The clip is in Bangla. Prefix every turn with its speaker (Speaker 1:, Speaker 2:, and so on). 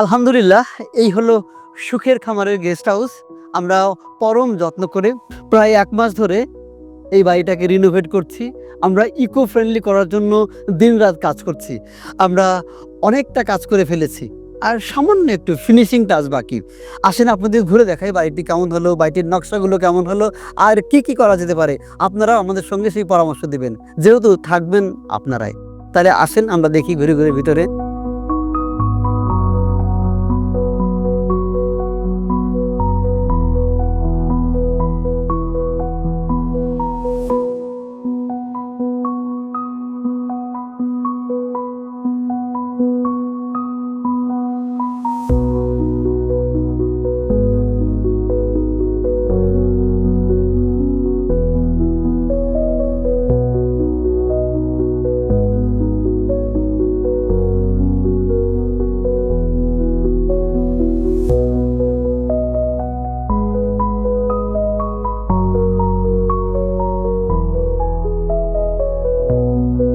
Speaker 1: আলহামদুলিল্লাহ, এই হলো সুখের খামারের গেস্ট হাউস আমরা পরম যত্ন করে প্রায় এক মাস ধরে এই বাড়িটাকে রিনোভেট করছি। আমরা ইকো ফ্রেন্ডলি করার জন্য দিনরাত কাজ করছি। আমরা অনেকটা কাজ করে ফেলেছি। আর সামান্য একটু ফিনিশিং টাচ বাকি। আসেন আপনাদের ঘুরে দেখাই বাড়িটি কেমন হলো, বাড়িটির নকশাগুলো কেমন হলো, আর কি কি করা যেতে পারে। আপনারা আমাদের সঙ্গে সেই পরামর্শ দেবেন। যেহেতু থাকবেন আপনারাই। তাহলে আসেন, আমরা দেখি ঘুরে ঘুরে ভিতরে। Thank you.